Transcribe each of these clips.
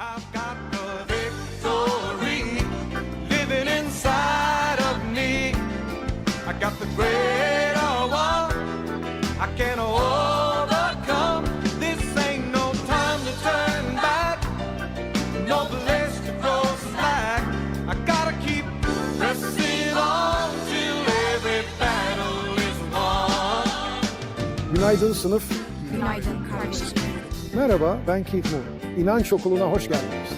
I've got the victory living inside of me. I got the greater one. I can overcome. This ain't no time to turn back. No place to go slack. I gotta keep pressing on till every battle is won. Günaydın sınıf. Günaydın kardeşim. Merhaba, ben Keith Moore. İnanç Okulu'na hoş geldiniz.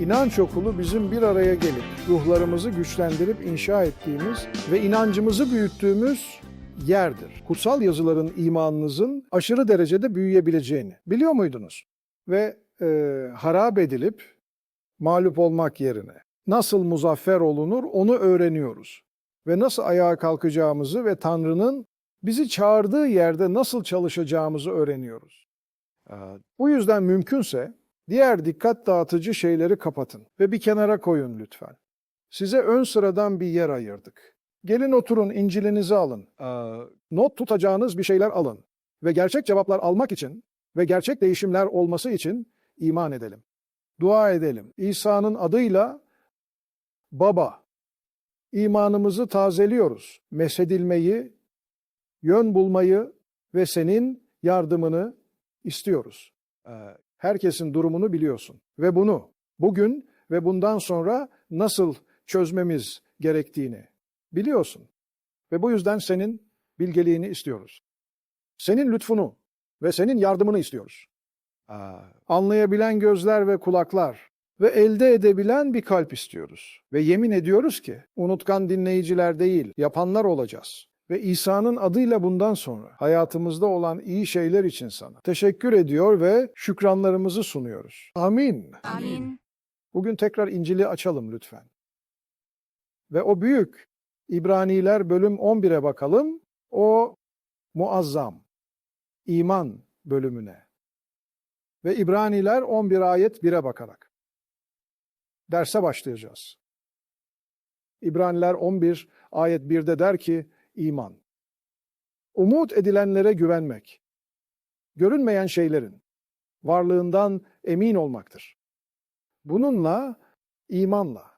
İnanç Okulu bizim bir araya gelip ruhlarımızı güçlendirip inşa ettiğimiz ve inancımızı büyüttüğümüz yerdir. Kutsal yazıların imanınızın aşırı derecede büyüyebileceğini biliyor muydunuz? Ve e, harap edilip mağlup olmak yerine nasıl muzaffer olunur onu öğreniyoruz. Ve nasıl ayağa kalkacağımızı ve Tanrı'nın bizi çağırdığı yerde nasıl çalışacağımızı öğreniyoruz. Bu yüzden mümkünse diğer dikkat dağıtıcı şeyleri kapatın ve bir kenara koyun lütfen. Size ön sıradan bir yer ayırdık. Gelin oturun, İncil'inizi alın. Ee, Not tutacağınız bir şeyler alın. Ve gerçek cevaplar almak için ve gerçek değişimler olması için iman edelim. Dua edelim. İsa'nın adıyla Baba, imanımızı tazeliyoruz. Mesedilmeyi, yön bulmayı ve senin yardımını istiyoruz. Ee, Herkesin durumunu biliyorsun ve bunu bugün ve bundan sonra nasıl çözmemiz gerektiğini biliyorsun. Ve bu yüzden senin bilgeliğini istiyoruz. Senin lütfunu ve senin yardımını istiyoruz. Aa, Anlayabilen gözler ve kulaklar ve elde edebilen bir kalp istiyoruz. Ve yemin ediyoruz ki unutkan dinleyiciler değil, yapanlar olacağız. Ve İsa'nın adıyla bundan sonra hayatımızda olan iyi şeyler için sana teşekkür ediyor ve şükranlarımızı sunuyoruz. Amin. Amin. Bugün tekrar İncil'i açalım lütfen. Ve o büyük İbraniler bölüm 11'e bakalım. O muazzam iman bölümüne. Ve İbraniler 11 ayet 1'e bakarak. Derse başlayacağız. İbraniler 11 ayet 1'de der ki iman. Umut edilenlere güvenmek. Görünmeyen şeylerin varlığından emin olmaktır. Bununla, imanla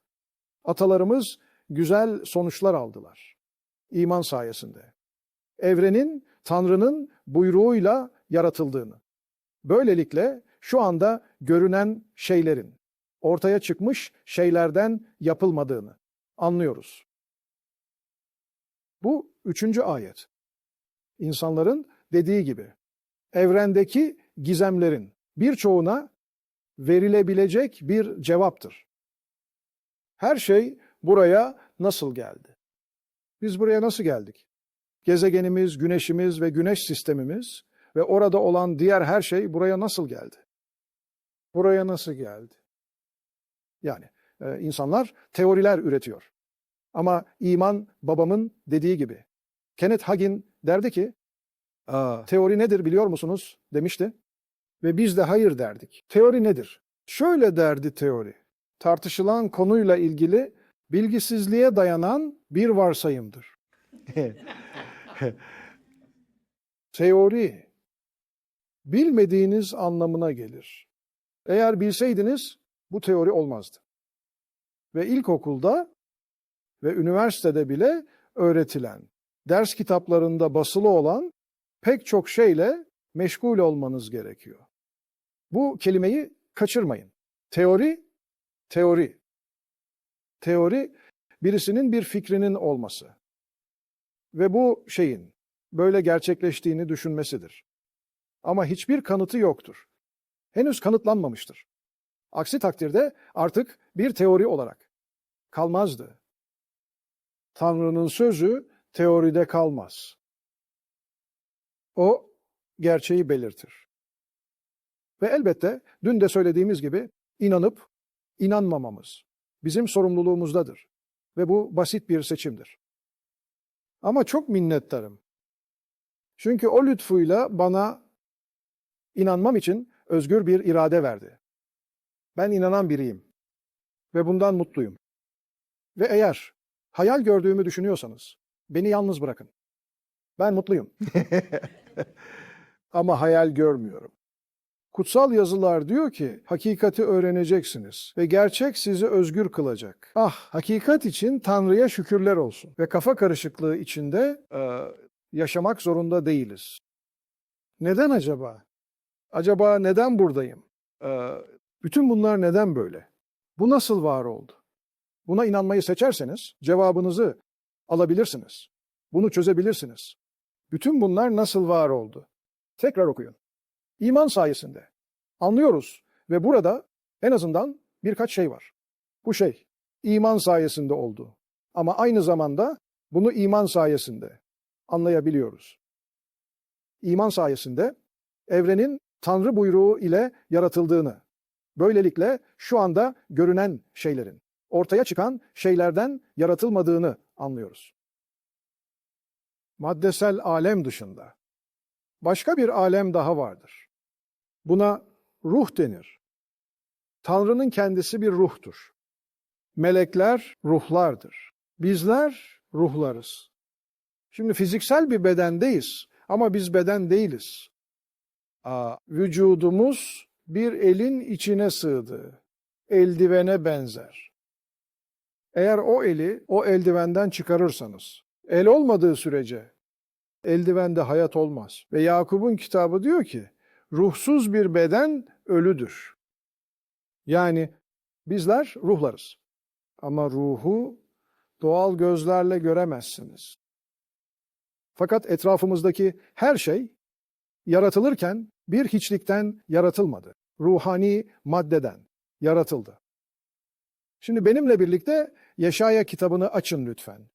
atalarımız güzel sonuçlar aldılar. İman sayesinde. Evrenin Tanrı'nın buyruğuyla yaratıldığını. Böylelikle şu anda görünen şeylerin ortaya çıkmış şeylerden yapılmadığını anlıyoruz. Bu üçüncü ayet. İnsanların dediği gibi evrendeki gizemlerin birçoğuna verilebilecek bir cevaptır. Her şey buraya nasıl geldi? Biz buraya nasıl geldik? Gezegenimiz, güneşimiz ve güneş sistemimiz ve orada olan diğer her şey buraya nasıl geldi? Buraya nasıl geldi? Yani e, insanlar teoriler üretiyor. Ama iman babamın dediği gibi. Kenneth Hagin derdi ki, Aa, teori nedir biliyor musunuz demişti. Ve biz de hayır derdik. Teori nedir? Şöyle derdi teori. Tartışılan konuyla ilgili bilgisizliğe dayanan bir varsayımdır. teori bilmediğiniz anlamına gelir. Eğer bilseydiniz bu teori olmazdı. Ve ilkokulda ve üniversitede bile öğretilen, ders kitaplarında basılı olan pek çok şeyle meşgul olmanız gerekiyor. Bu kelimeyi kaçırmayın. Teori, teori. Teori, birisinin bir fikrinin olması. Ve bu şeyin böyle gerçekleştiğini düşünmesidir. Ama hiçbir kanıtı yoktur. Henüz kanıtlanmamıştır. Aksi takdirde artık bir teori olarak kalmazdı. Tanrı'nın sözü teoride kalmaz. O gerçeği belirtir. Ve elbette dün de söylediğimiz gibi inanıp inanmamamız bizim sorumluluğumuzdadır. Ve bu basit bir seçimdir. Ama çok minnettarım. Çünkü o lütfuyla bana inanmam için özgür bir irade verdi. Ben inanan biriyim ve bundan mutluyum. Ve eğer hayal gördüğümü düşünüyorsanız beni yalnız bırakın. Ben mutluyum. Ama hayal görmüyorum. Kutsal yazılar diyor ki hakikati öğreneceksiniz ve gerçek sizi özgür kılacak. Ah hakikat için Tanrı'ya şükürler olsun ve kafa karışıklığı içinde e, yaşamak zorunda değiliz. Neden acaba? Acaba neden buradayım? E, bütün bunlar neden böyle? Bu nasıl var oldu? Buna inanmayı seçerseniz cevabınızı alabilirsiniz. Bunu çözebilirsiniz. Bütün bunlar nasıl var oldu? Tekrar okuyun. İman sayesinde. Anlıyoruz ve burada en azından birkaç şey var. Bu şey iman sayesinde oldu. Ama aynı zamanda bunu iman sayesinde anlayabiliyoruz. İman sayesinde evrenin Tanrı buyruğu ile yaratıldığını, böylelikle şu anda görünen şeylerin, ortaya çıkan şeylerden yaratılmadığını anlıyoruz. Maddesel alem dışında başka bir alem daha vardır. Buna ruh denir. Tanrı'nın kendisi bir ruhtur. Melekler ruhlardır. Bizler ruhlarız. Şimdi fiziksel bir bedendeyiz ama biz beden değiliz. Aa, vücudumuz bir elin içine sığdı. Eldivene benzer. Eğer o eli o eldivenden çıkarırsanız, el olmadığı sürece eldivende hayat olmaz. Ve Yakup'un kitabı diyor ki, ruhsuz bir beden ölüdür. Yani bizler ruhlarız. Ama ruhu doğal gözlerle göremezsiniz. Fakat etrafımızdaki her şey yaratılırken bir hiçlikten yaratılmadı. Ruhani maddeden yaratıldı. Şimdi benimle birlikte Yeşaya kitabını açın lütfen.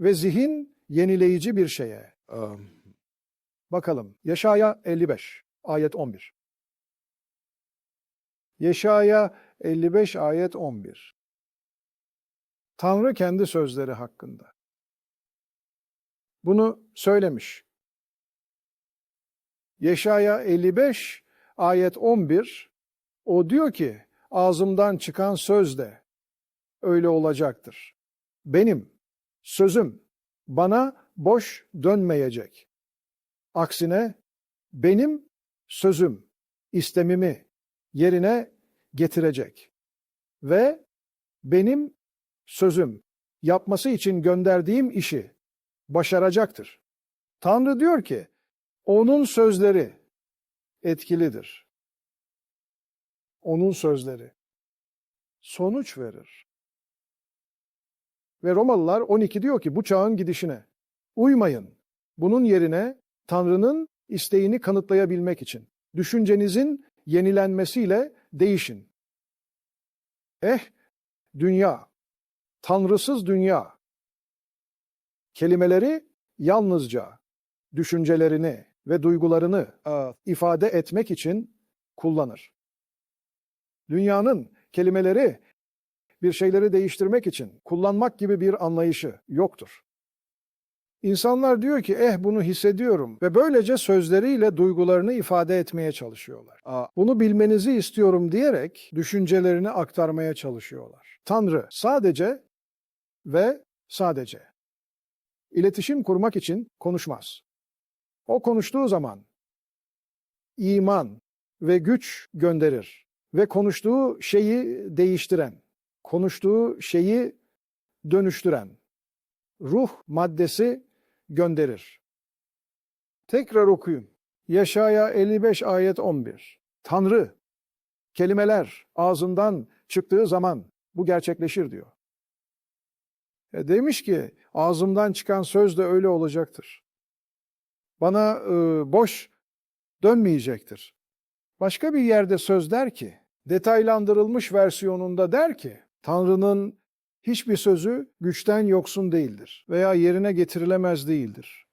Ve zihin yenileyici bir şeye. um, Bakalım. Yeşaya 55 ayet 11. Yeşaya 55 ayet 11. Tanrı kendi sözleri hakkında. Bunu söylemiş. Yeşaya 55 ayet 11 o diyor ki ağzımdan çıkan söz de öyle olacaktır. Benim sözüm bana boş dönmeyecek. Aksine benim sözüm istemimi yerine getirecek ve benim sözüm yapması için gönderdiğim işi başaracaktır. Tanrı diyor ki onun sözleri etkilidir. Onun sözleri sonuç verir. Ve Romalılar 12 diyor ki bu çağın gidişine uymayın. Bunun yerine Tanrı'nın isteğini kanıtlayabilmek için düşüncenizin yenilenmesiyle değişin. Eh, dünya, tanrısız dünya. Kelimeleri yalnızca düşüncelerini ve duygularını e, ifade etmek için kullanır. Dünyanın kelimeleri bir şeyleri değiştirmek için kullanmak gibi bir anlayışı yoktur. İnsanlar diyor ki eh bunu hissediyorum ve böylece sözleriyle duygularını ifade etmeye çalışıyorlar. Aa, bunu bilmenizi istiyorum diyerek düşüncelerini aktarmaya çalışıyorlar. Tanrı sadece ve sadece iletişim kurmak için konuşmaz. O konuştuğu zaman iman ve güç gönderir ve konuştuğu şeyi değiştiren, konuştuğu şeyi dönüştüren ruh maddesi gönderir. Tekrar okuyun. Yaşaya 55 ayet 11. Tanrı, kelimeler ağzından çıktığı zaman bu gerçekleşir diyor. E demiş ki ağzımdan çıkan söz de öyle olacaktır. Bana e, boş dönmeyecektir. Başka bir yerde söz der ki, detaylandırılmış versiyonunda der ki, Tanrı'nın hiçbir sözü güçten yoksun değildir veya yerine getirilemez değildir.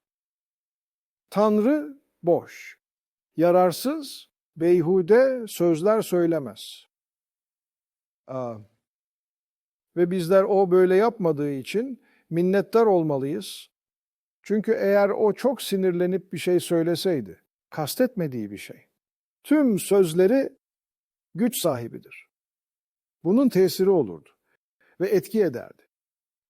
Tanrı boş, yararsız, beyhude sözler söylemez. Aa, ve bizler o böyle yapmadığı için minnettar olmalıyız. Çünkü eğer o çok sinirlenip bir şey söyleseydi, kastetmediği bir şey, tüm sözleri güç sahibidir. Bunun tesiri olurdu ve etki ederdi.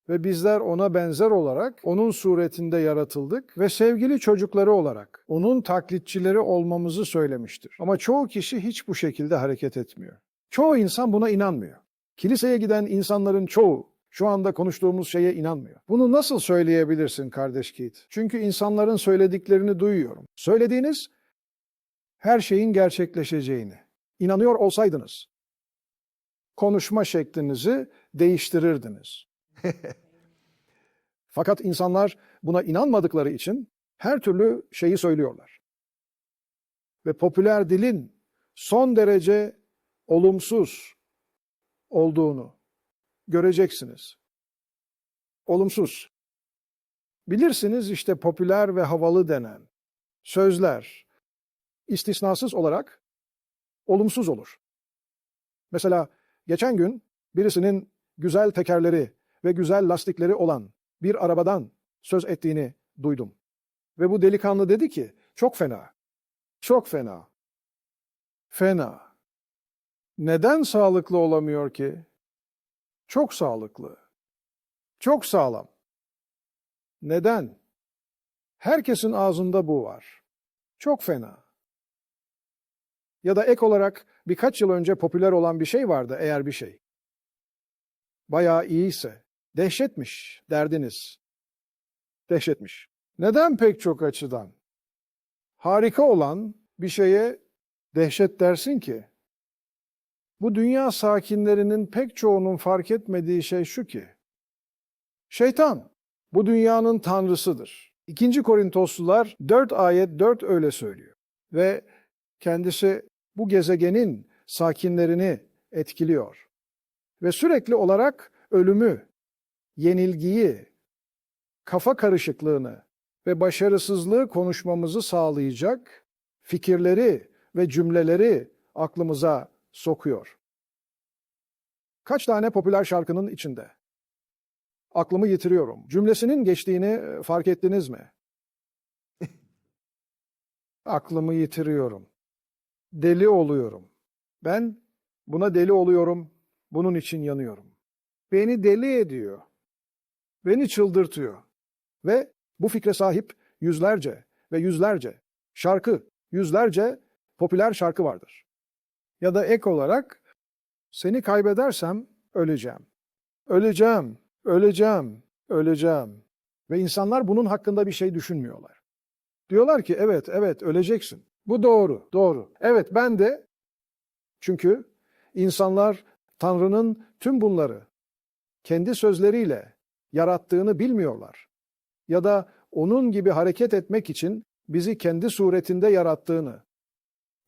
ve bizler ona benzer olarak onun suretinde yaratıldık ve sevgili çocukları olarak onun taklitçileri olmamızı söylemiştir. Ama çoğu kişi hiç bu şekilde hareket etmiyor. Çoğu insan buna inanmıyor. Kiliseye giden insanların çoğu şu anda konuştuğumuz şeye inanmıyor. Bunu nasıl söyleyebilirsin kardeş Keith? Çünkü insanların söylediklerini duyuyorum. Söylediğiniz her şeyin gerçekleşeceğini. İnanıyor olsaydınız konuşma şeklinizi değiştirirdiniz. Fakat insanlar buna inanmadıkları için her türlü şeyi söylüyorlar. Ve popüler dilin son derece olumsuz olduğunu göreceksiniz. Olumsuz. Bilirsiniz işte popüler ve havalı denen sözler istisnasız olarak olumsuz olur. Mesela geçen gün birisinin güzel tekerleri ve güzel lastikleri olan bir arabadan söz ettiğini duydum. Ve bu delikanlı dedi ki, çok fena, çok fena, fena. Neden sağlıklı olamıyor ki? Çok sağlıklı, çok sağlam. Neden? Herkesin ağzında bu var. Çok fena. Ya da ek olarak birkaç yıl önce popüler olan bir şey vardı eğer bir şey. Bayağı iyiyse, dehşetmiş derdiniz. Dehşetmiş. Neden pek çok açıdan? Harika olan bir şeye dehşet dersin ki, bu dünya sakinlerinin pek çoğunun fark etmediği şey şu ki, şeytan bu dünyanın tanrısıdır. 2. Korintoslular 4 ayet 4 öyle söylüyor. Ve kendisi bu gezegenin sakinlerini etkiliyor. Ve sürekli olarak ölümü, yenilgiyi, kafa karışıklığını ve başarısızlığı konuşmamızı sağlayacak fikirleri ve cümleleri aklımıza sokuyor. Kaç tane popüler şarkının içinde? Aklımı yitiriyorum. Cümlesinin geçtiğini e, fark ettiniz mi? Aklımı yitiriyorum. Deli oluyorum. Ben buna deli oluyorum. Bunun için yanıyorum. Beni deli ediyor. Beni çıldırtıyor. Ve bu fikre sahip yüzlerce ve yüzlerce şarkı, yüzlerce popüler şarkı vardır. Ya da ek olarak seni kaybedersem öleceğim. Öleceğim, öleceğim, öleceğim. Ve insanlar bunun hakkında bir şey düşünmüyorlar. Diyorlar ki evet, evet öleceksin. Bu doğru, doğru. Evet ben de çünkü insanlar Tanrı'nın tüm bunları kendi sözleriyle yarattığını bilmiyorlar. Ya da onun gibi hareket etmek için bizi kendi suretinde yarattığını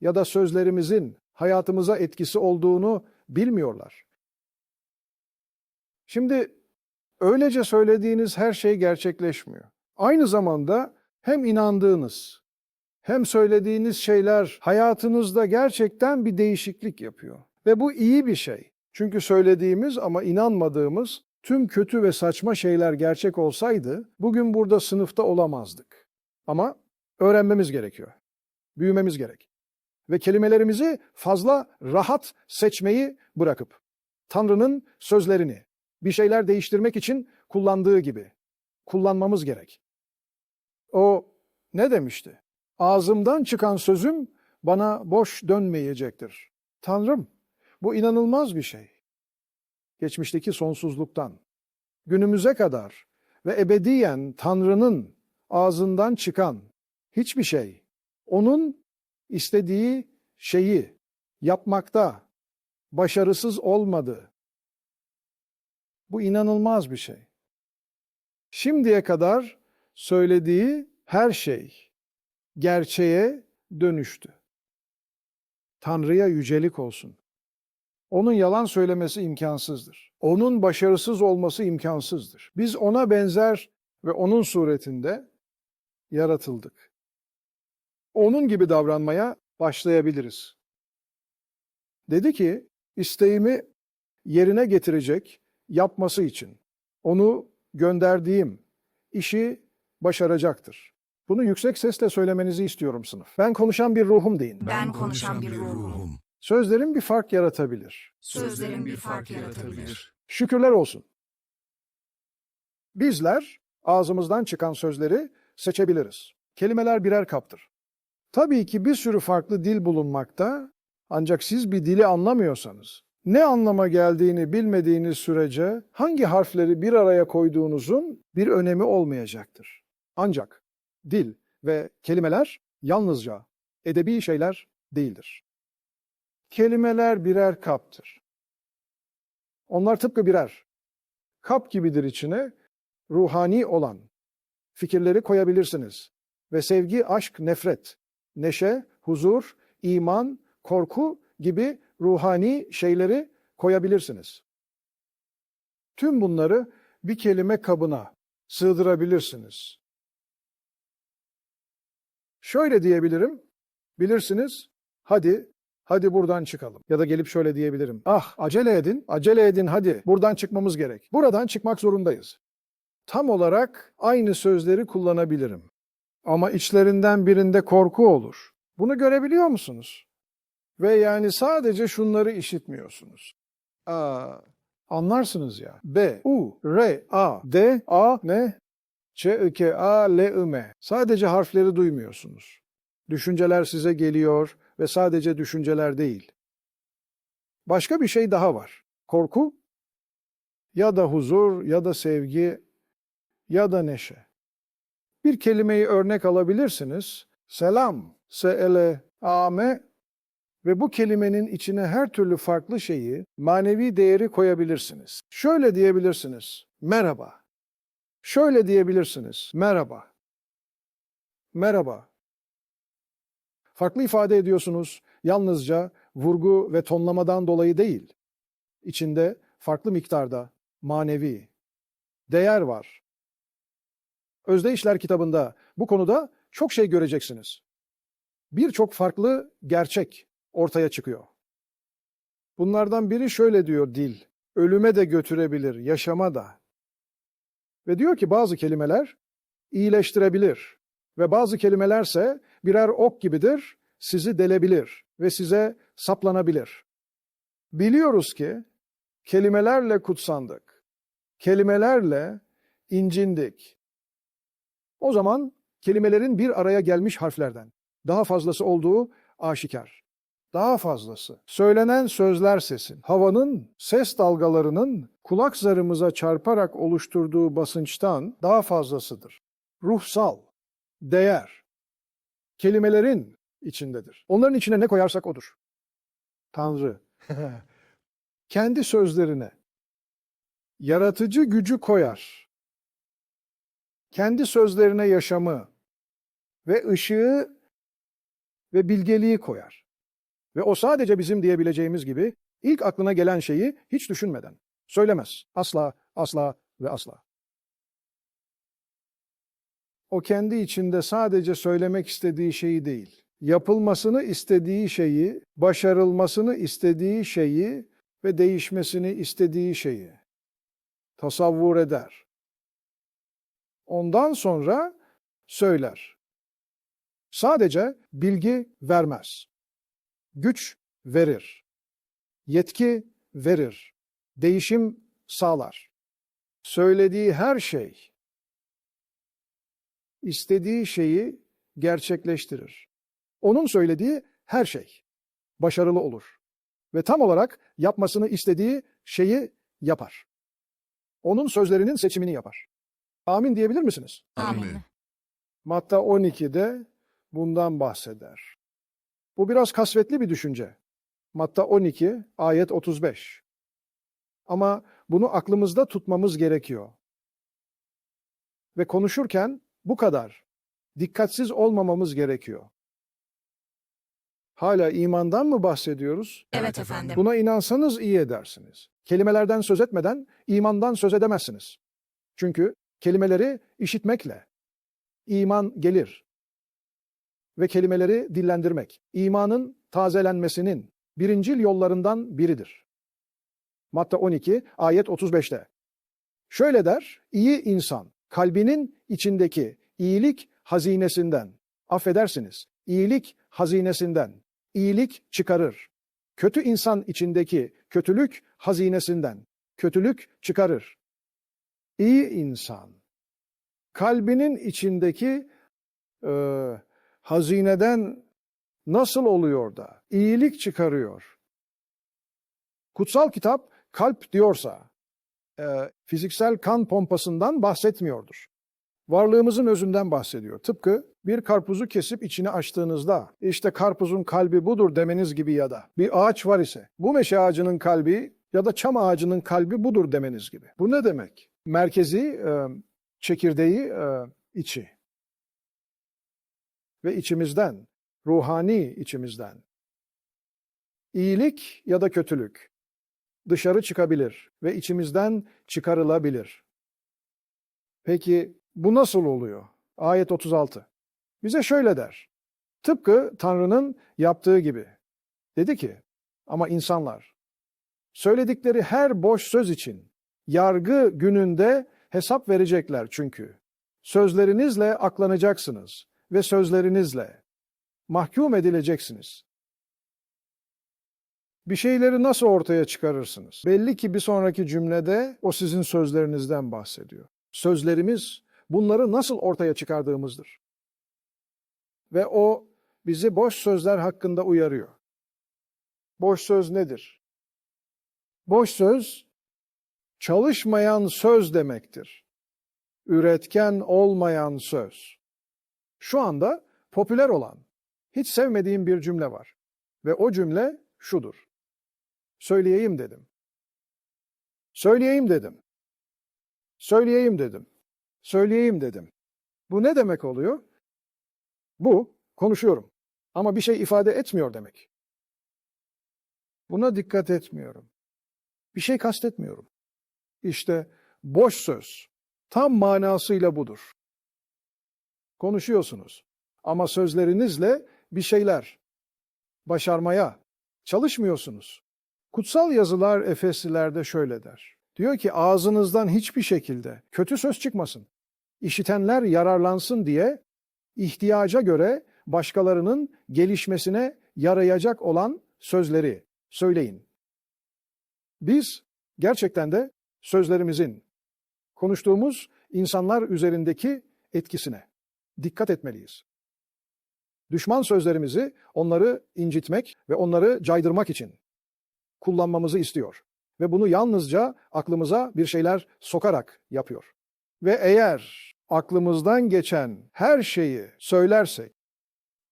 ya da sözlerimizin hayatımıza etkisi olduğunu bilmiyorlar. Şimdi öylece söylediğiniz her şey gerçekleşmiyor. Aynı zamanda hem inandığınız hem söylediğiniz şeyler hayatınızda gerçekten bir değişiklik yapıyor. Ve bu iyi bir şey. Çünkü söylediğimiz ama inanmadığımız tüm kötü ve saçma şeyler gerçek olsaydı bugün burada sınıfta olamazdık. Ama öğrenmemiz gerekiyor. Büyümemiz gerek. Ve kelimelerimizi fazla rahat seçmeyi bırakıp Tanrı'nın sözlerini bir şeyler değiştirmek için kullandığı gibi kullanmamız gerek. O ne demişti? Ağzımdan çıkan sözüm bana boş dönmeyecektir. Tanrım, bu inanılmaz bir şey. Geçmişteki sonsuzluktan günümüze kadar ve ebediyen Tanrı'nın ağzından çıkan hiçbir şey onun istediği şeyi yapmakta başarısız olmadı. Bu inanılmaz bir şey. Şimdiye kadar söylediği her şey gerçeğe dönüştü. Tanrı'ya yücelik olsun. Onun yalan söylemesi imkansızdır. Onun başarısız olması imkansızdır. Biz ona benzer ve onun suretinde yaratıldık. Onun gibi davranmaya başlayabiliriz. Dedi ki, isteğimi yerine getirecek yapması için onu gönderdiğim işi başaracaktır. Bunu yüksek sesle söylemenizi istiyorum sınıf. Ben konuşan bir ruhum deyin. Ben konuşan bir ruhum. Sözlerim bir fark yaratabilir. Sözlerim bir fark yaratabilir. Şükürler olsun. Bizler ağzımızdan çıkan sözleri seçebiliriz. Kelimeler birer kaptır. Tabii ki bir sürü farklı dil bulunmakta ancak siz bir dili anlamıyorsanız, ne anlama geldiğini bilmediğiniz sürece hangi harfleri bir araya koyduğunuzun bir önemi olmayacaktır. Ancak dil ve kelimeler yalnızca edebi şeyler değildir. Kelimeler birer kaptır. Onlar tıpkı birer kap gibidir içine ruhani olan fikirleri koyabilirsiniz. Ve sevgi, aşk, nefret, neşe, huzur, iman, korku gibi ruhani şeyleri koyabilirsiniz. Tüm bunları bir kelime kabına sığdırabilirsiniz. Şöyle diyebilirim, bilirsiniz, hadi, hadi buradan çıkalım. Ya da gelip şöyle diyebilirim, ah acele edin, acele edin hadi, buradan çıkmamız gerek. Buradan çıkmak zorundayız. Tam olarak aynı sözleri kullanabilirim. Ama içlerinden birinde korku olur. Bunu görebiliyor musunuz? Ve yani sadece şunları işitmiyorsunuz. A, anlarsınız ya. B, U, R, A, D, A, N, Ç, I, K, A, L, M. Sadece harfleri duymuyorsunuz. Düşünceler size geliyor ve sadece düşünceler değil. Başka bir şey daha var. Korku ya da huzur ya da sevgi ya da neşe. Bir kelimeyi örnek alabilirsiniz. Selam, seele, ame ve bu kelimenin içine her türlü farklı şeyi, manevi değeri koyabilirsiniz. Şöyle diyebilirsiniz, merhaba. Şöyle diyebilirsiniz, merhaba. Merhaba. Farklı ifade ediyorsunuz, yalnızca vurgu ve tonlamadan dolayı değil. İçinde farklı miktarda manevi değer var. Özdeyişler kitabında bu konuda çok şey göreceksiniz. Birçok farklı gerçek ortaya çıkıyor. Bunlardan biri şöyle diyor dil, ölüme de götürebilir, yaşama da. Ve diyor ki bazı kelimeler iyileştirebilir ve bazı kelimelerse birer ok gibidir, sizi delebilir ve size saplanabilir. Biliyoruz ki kelimelerle kutsandık, kelimelerle incindik, o zaman kelimelerin bir araya gelmiş harflerden daha fazlası olduğu aşikar. Daha fazlası. Söylenen sözler sesin, havanın, ses dalgalarının kulak zarımıza çarparak oluşturduğu basınçtan daha fazlasıdır. Ruhsal, değer, kelimelerin içindedir. Onların içine ne koyarsak odur. Tanrı. Kendi sözlerine yaratıcı gücü koyar kendi sözlerine yaşamı ve ışığı ve bilgeliği koyar. Ve o sadece bizim diyebileceğimiz gibi ilk aklına gelen şeyi hiç düşünmeden söylemez. Asla, asla ve asla. O kendi içinde sadece söylemek istediği şeyi değil, yapılmasını istediği şeyi, başarılmasını istediği şeyi ve değişmesini istediği şeyi tasavvur eder. Ondan sonra söyler. Sadece bilgi vermez. Güç verir. Yetki verir. Değişim sağlar. Söylediği her şey istediği şeyi gerçekleştirir. Onun söylediği her şey başarılı olur ve tam olarak yapmasını istediği şeyi yapar. Onun sözlerinin seçimini yapar. Amin diyebilir misiniz? Amin. Matta 12'de bundan bahseder. Bu biraz kasvetli bir düşünce. Matta 12 ayet 35. Ama bunu aklımızda tutmamız gerekiyor. Ve konuşurken bu kadar dikkatsiz olmamamız gerekiyor. Hala imandan mı bahsediyoruz? Evet efendim. Buna inansanız iyi edersiniz. Kelimelerden söz etmeden imandan söz edemezsiniz. Çünkü kelimeleri işitmekle iman gelir. Ve kelimeleri dillendirmek, imanın tazelenmesinin birincil yollarından biridir. Matta 12, ayet 35'te. Şöyle der, iyi insan, kalbinin içindeki iyilik hazinesinden, affedersiniz, iyilik hazinesinden, iyilik çıkarır. Kötü insan içindeki kötülük hazinesinden, kötülük çıkarır. iyi insan kalbinin içindeki e, hazineden nasıl oluyor da iyilik çıkarıyor? Kutsal kitap kalp diyorsa e, fiziksel kan pompasından bahsetmiyordur. Varlığımızın özünden bahsediyor. Tıpkı bir karpuzu kesip içini açtığınızda işte karpuzun kalbi budur demeniz gibi ya da bir ağaç var ise bu meşe ağacının kalbi ya da çam ağacının kalbi budur demeniz gibi. Bu ne demek? Merkezi, e, çekirdeği, e, içi. Ve içimizden, ruhani içimizden. İyilik ya da kötülük dışarı çıkabilir ve içimizden çıkarılabilir. Peki bu nasıl oluyor? Ayet 36. Bize şöyle der. Tıpkı Tanrı'nın yaptığı gibi. Dedi ki, ama insanlar söyledikleri her boş söz için yargı gününde hesap verecekler çünkü. Sözlerinizle aklanacaksınız ve sözlerinizle mahkum edileceksiniz. Bir şeyleri nasıl ortaya çıkarırsınız? Belli ki bir sonraki cümlede o sizin sözlerinizden bahsediyor. Sözlerimiz bunları nasıl ortaya çıkardığımızdır. Ve o bizi boş sözler hakkında uyarıyor. Boş söz nedir? Boş söz çalışmayan söz demektir. Üretken olmayan söz. Şu anda popüler olan, hiç sevmediğim bir cümle var. Ve o cümle şudur. Söyleyeyim dedim. Söyleyeyim dedim. Söyleyeyim dedim. Söyleyeyim dedim. Bu ne demek oluyor? Bu konuşuyorum ama bir şey ifade etmiyor demek. Buna dikkat etmiyorum. Bir şey kastetmiyorum. İşte boş söz tam manasıyla budur. Konuşuyorsunuz ama sözlerinizle bir şeyler başarmaya çalışmıyorsunuz. Kutsal yazılar Efeslilerde şöyle der. Diyor ki ağzınızdan hiçbir şekilde kötü söz çıkmasın. İşitenler yararlansın diye ihtiyaca göre başkalarının gelişmesine yarayacak olan sözleri söyleyin. Biz gerçekten de sözlerimizin konuştuğumuz insanlar üzerindeki etkisine dikkat etmeliyiz. Düşman sözlerimizi onları incitmek ve onları caydırmak için kullanmamızı istiyor. Ve bunu yalnızca aklımıza bir şeyler sokarak yapıyor. Ve eğer aklımızdan geçen her şeyi söylersek,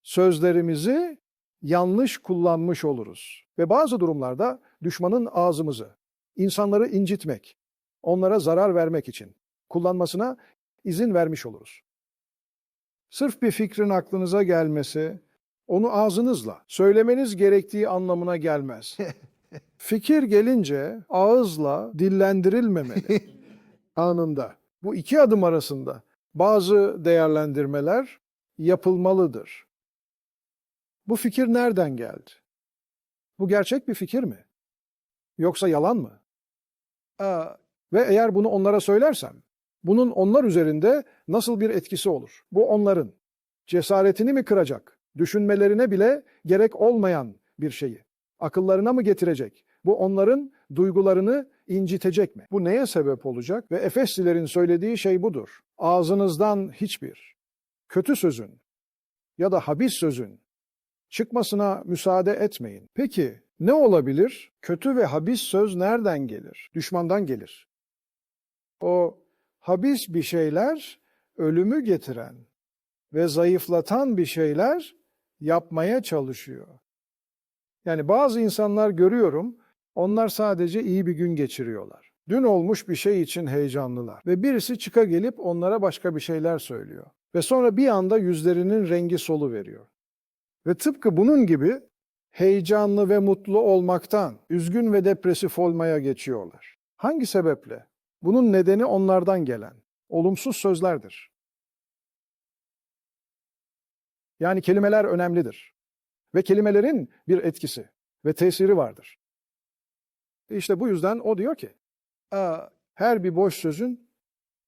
sözlerimizi yanlış kullanmış oluruz. Ve bazı durumlarda düşmanın ağzımızı, insanları incitmek, onlara zarar vermek için kullanmasına izin vermiş oluruz. Sırf bir fikrin aklınıza gelmesi, onu ağzınızla söylemeniz gerektiği anlamına gelmez. Fikir gelince ağızla dillendirilmemeli anında. Bu iki adım arasında bazı değerlendirmeler yapılmalıdır. Bu fikir nereden geldi? Bu gerçek bir fikir mi? Yoksa yalan mı? Aa, ve eğer bunu onlara söylersem, bunun onlar üzerinde nasıl bir etkisi olur? Bu onların cesaretini mi kıracak? Düşünmelerine bile gerek olmayan bir şeyi akıllarına mı getirecek? Bu onların duygularını incitecek mi? Bu neye sebep olacak? Ve Efeslilerin söylediği şey budur. Ağzınızdan hiçbir kötü sözün ya da habis sözün çıkmasına müsaade etmeyin. Peki ne olabilir? Kötü ve habis söz nereden gelir? Düşmandan gelir. O habis bir şeyler ölümü getiren ve zayıflatan bir şeyler yapmaya çalışıyor. Yani bazı insanlar görüyorum, onlar sadece iyi bir gün geçiriyorlar. Dün olmuş bir şey için heyecanlılar ve birisi çıka gelip onlara başka bir şeyler söylüyor. Ve sonra bir anda yüzlerinin rengi solu veriyor. Ve tıpkı bunun gibi heyecanlı ve mutlu olmaktan üzgün ve depresif olmaya geçiyorlar. Hangi sebeple? Bunun nedeni onlardan gelen olumsuz sözlerdir. Yani kelimeler önemlidir. Ve kelimelerin bir etkisi ve tesiri vardır. İşte bu yüzden o diyor ki, her bir boş sözün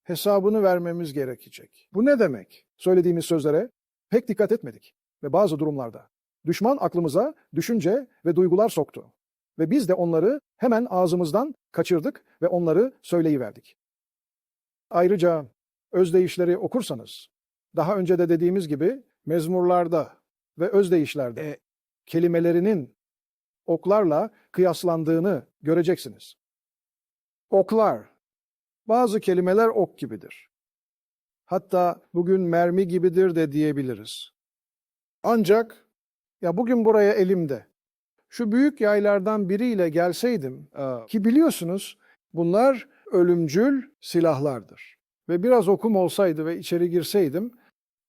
hesabını vermemiz gerekecek. Bu ne demek? Söylediğimiz sözlere pek dikkat etmedik ve bazı durumlarda düşman aklımıza düşünce ve duygular soktu. Ve biz de onları hemen ağzımızdan kaçırdık ve onları söyleyiverdik. Ayrıca özdeyişleri okursanız, daha önce de dediğimiz gibi mezmurlarda ve özdeyişlerde kelimelerinin oklarla kıyaslandığını göreceksiniz. Oklar, bazı kelimeler ok gibidir. Hatta bugün mermi gibidir de diyebiliriz. Ancak ya bugün buraya elimde şu büyük yaylardan biriyle gelseydim aa, ki biliyorsunuz bunlar ölümcül silahlardır. Ve biraz okum olsaydı ve içeri girseydim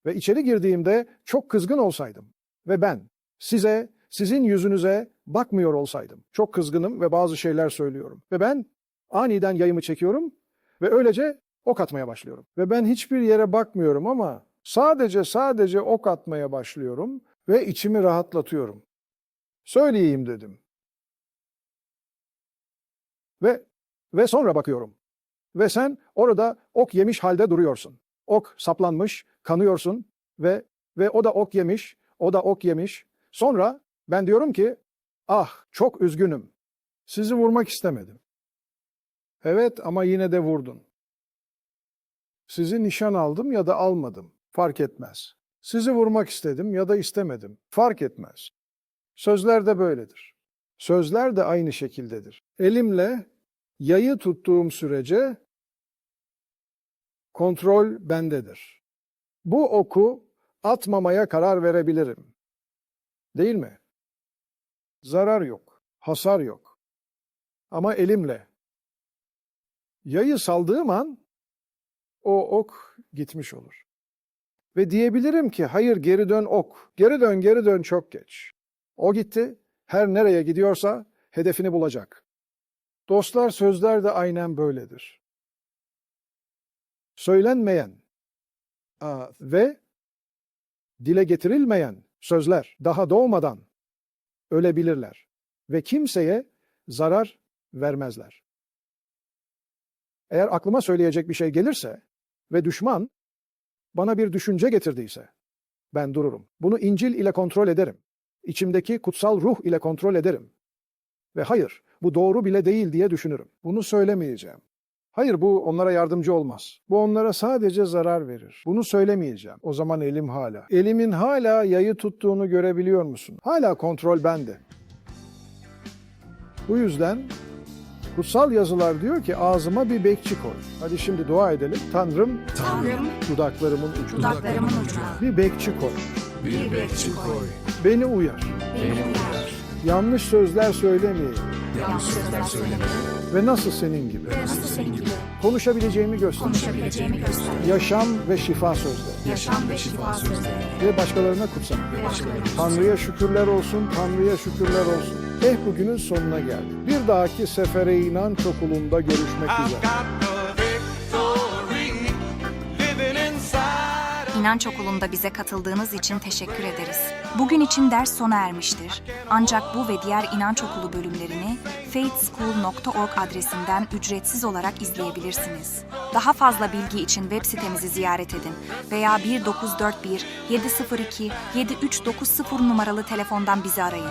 ve içeri girdiğimde çok kızgın olsaydım ve ben size, sizin yüzünüze bakmıyor olsaydım. Çok kızgınım ve bazı şeyler söylüyorum. Ve ben aniden yayımı çekiyorum ve öylece ok atmaya başlıyorum. Ve ben hiçbir yere bakmıyorum ama sadece sadece ok atmaya başlıyorum ve içimi rahatlatıyorum. Söyleyeyim dedim. Ve ve sonra bakıyorum. Ve sen orada ok yemiş halde duruyorsun. Ok saplanmış, kanıyorsun ve ve o da ok yemiş, o da ok yemiş. Sonra ben diyorum ki, ah çok üzgünüm. Sizi vurmak istemedim. Evet ama yine de vurdun. Sizi nişan aldım ya da almadım. Fark etmez. Sizi vurmak istedim ya da istemedim. Fark etmez. Sözler de böyledir. Sözler de aynı şekildedir. Elimle yayı tuttuğum sürece kontrol bendedir. Bu oku atmamaya karar verebilirim. Değil mi? Zarar yok, hasar yok. Ama elimle yayı saldığım an o ok gitmiş olur. Ve diyebilirim ki hayır geri dön ok. Geri dön geri dön çok geç. O gitti. Her nereye gidiyorsa hedefini bulacak. Dostlar sözler de aynen böyledir. Söylenmeyen ve dile getirilmeyen sözler daha doğmadan ölebilirler ve kimseye zarar vermezler. Eğer aklıma söyleyecek bir şey gelirse ve düşman bana bir düşünce getirdiyse ben dururum. Bunu İncil ile kontrol ederim. İçimdeki kutsal ruh ile kontrol ederim. Ve hayır, bu doğru bile değil diye düşünürüm. Bunu söylemeyeceğim. Hayır bu onlara yardımcı olmaz. Bu onlara sadece zarar verir. Bunu söylemeyeceğim. O zaman elim hala. Elimin hala yayı tuttuğunu görebiliyor musun? Hala kontrol bende. Bu yüzden kutsal yazılar diyor ki ağzıma bir bekçi koy. Hadi şimdi dua edelim. Tanrım Tanrım dudaklarımın ucuna dudaklarımın ucuna bir bekçi koy. bir bekçi koy. Beni uyar. Beni uyar. Yanlış sözler söylemeyeyim. Yanlış sözler söylemeyi Ve nasıl senin gibi nasıl senin gibi konuşabileceğimi göster. konuşabileceğimi göster. Yaşam ve şifa sözleri. Yaşam ve şifa sözleri Ve başkalarına kutsal. ve başkalarının Tanrı'ya şükürler olsun, Tanrı'ya şükürler olsun. Eh bugünün sonuna geldik. Bir dahaki sefere inanç okulunda görüşmek I've üzere. İnanç Okulu'nda bize katıldığınız için teşekkür ederiz. Bugün için ders sona ermiştir. Ancak bu ve diğer İnanç Okulu bölümlerini faithschool.org adresinden ücretsiz olarak izleyebilirsiniz. Daha fazla bilgi için web sitemizi ziyaret edin veya 1941 702 7390 numaralı telefondan bizi arayın.